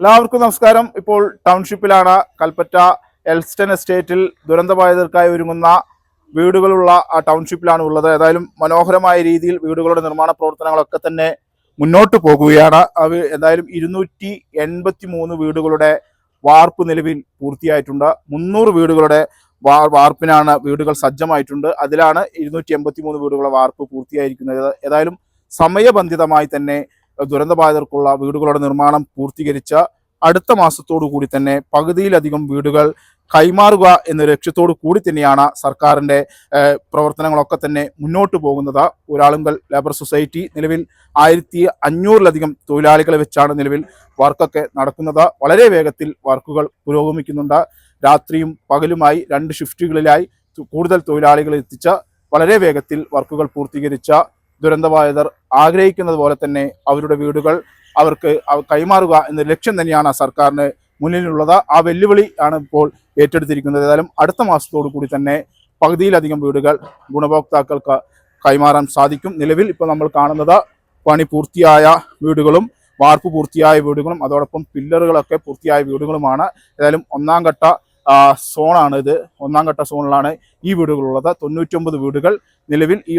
എല്ലാവർക്കും നമസ്കാരം. ഇപ്പോൾ ടൗൺഷിപ്പിലാണ് കൽപ്പറ്റ എൽസ്റ്റൺ എസ്റ്റേറ്റിൽ ദുരന്തബാധിതർക്കായി ഒരുങ്ങുന്ന വീടുകളുള്ള ആ ടൗൺഷിപ്പിലാണ് ഉള്ളത്. ഏതായാലും മനോഹരമായ രീതിയിൽ വീടുകളുടെ നിർമ്മാണ പ്രവർത്തനങ്ങളൊക്കെ തന്നെ മുന്നോട്ട് പോകുകയാണ്. അവ ഏതായാലും ഇരുന്നൂറ്റി എൺപത്തി മൂന്ന് വീടുകളുടെ വാർപ്പ് നിലവിൽ പൂർത്തിയായിട്ടുണ്ട്. മുന്നൂറ് വീടുകളുടെ വാർപ്പിനാണ് വീടുകൾ സജ്ജമായിട്ടുണ്ട്. അതിലാണ് ഇരുന്നൂറ്റി എൺപത്തി മൂന്ന് വീടുകളുടെ വാർപ്പ് പൂർത്തിയായിരിക്കുന്നത്. ഏതായാലും സമയബന്ധിതമായി തന്നെ ദുരന്തബാധിതർക്കുള്ള വീടുകളുടെ നിർമ്മാണം പൂർത്തീകരിച്ച അടുത്ത മാസത്തോടു കൂടി തന്നെ പകുതിയിലധികം വീടുകൾ കൈമാറുക എന്ന ലക്ഷ്യത്തോടു കൂടി തന്നെയാണ് സർക്കാരിന്റെ പ്രവർത്തനങ്ങളൊക്കെ തന്നെ മുന്നോട്ട് പോകുന്നത്. ഒരാളുങ്കൽ ലേബർ സൊസൈറ്റി നിലവിൽ ആയിരത്തി അഞ്ഞൂറിലധികം തൊഴിലാളികളെ വെച്ചാണ് നിലവിൽ വർക്കൊക്കെ നടക്കുന്നത്. വളരെ വേഗത്തിൽ വർക്കുകൾ പുരോഗമിക്കുന്നുണ്ട്. രാത്രിയും പകലുമായി രണ്ട് ഷിഫ്റ്റുകളിലായി കൂടുതൽ തൊഴിലാളികളെ എത്തിച്ച വളരെ വേഗത്തിൽ വർക്കുകൾ പൂർത്തീകരിച്ച ദുരന്തബാധിതർ ആഗ്രഹിക്കുന്നത് പോലെ തന്നെ അവരുടെ വീടുകൾ അവർക്ക് കൈമാറുക എന്ന ലക്ഷ്യം തന്നെയാണ് സർക്കാരിന് മുന്നിലുള്ളത്. ആ വെല്ലുവിളി ആണ് ഇപ്പോൾ ഏറ്റെടുത്തിരിക്കുന്നത്. ഏതായാലും അടുത്ത മാസത്തോടു കൂടി തന്നെ പകുതിയിലധികം വീടുകൾ ഗുണഭോക്താക്കൾക്ക് കൈമാറാൻ സാധിക്കും. നിലവിൽ ഇപ്പോൾ നമ്മൾ കാണുന്നത് പണി പൂർത്തിയായ വീടുകളും വാർപ്പ് പൂർത്തിയായ വീടുകളും അതോടൊപ്പം പില്ലറുകളൊക്കെ പൂർത്തിയായ വീടുകളുമാണ്. ഏതായാലും ഒന്നാം ഘട്ട സോണാണ് ഇത്. ഒന്നാം ഘട്ട സോണിലാണ് ഈ വീടുകളുള്ളത്. തൊണ്ണൂറ്റൊമ്പത് വീടുകൾ നിലവിൽ ഈ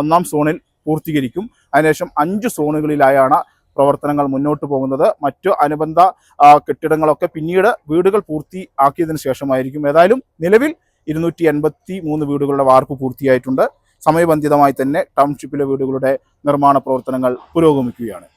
ഒന്നാം സോണിൽ പൂർത്തീകരിക്കും. അതിനുശേഷം അഞ്ച് സോണുകളിലായാണ് പ്രവർത്തനങ്ങൾ മുന്നോട്ട് പോകുന്നത്. മറ്റു അനുബന്ധ കെട്ടിടങ്ങളൊക്കെ പിന്നീട് വീടുകൾ പൂർത്തിയാക്കിയതിനു ശേഷമായിരിക്കും. ഏതായാലും നിലവിൽ ഇരുന്നൂറ്റി എൺപത്തി മൂന്ന് വീടുകളുടെ വാർപ്പ് പൂർത്തിയായിട്ടുണ്ട്. സമയബന്ധിതമായി തന്നെ ടൗൺഷിപ്പിലെ വീടുകളുടെ നിർമ്മാണ പ്രവർത്തനങ്ങൾ പുരോഗമിക്കുകയാണ്.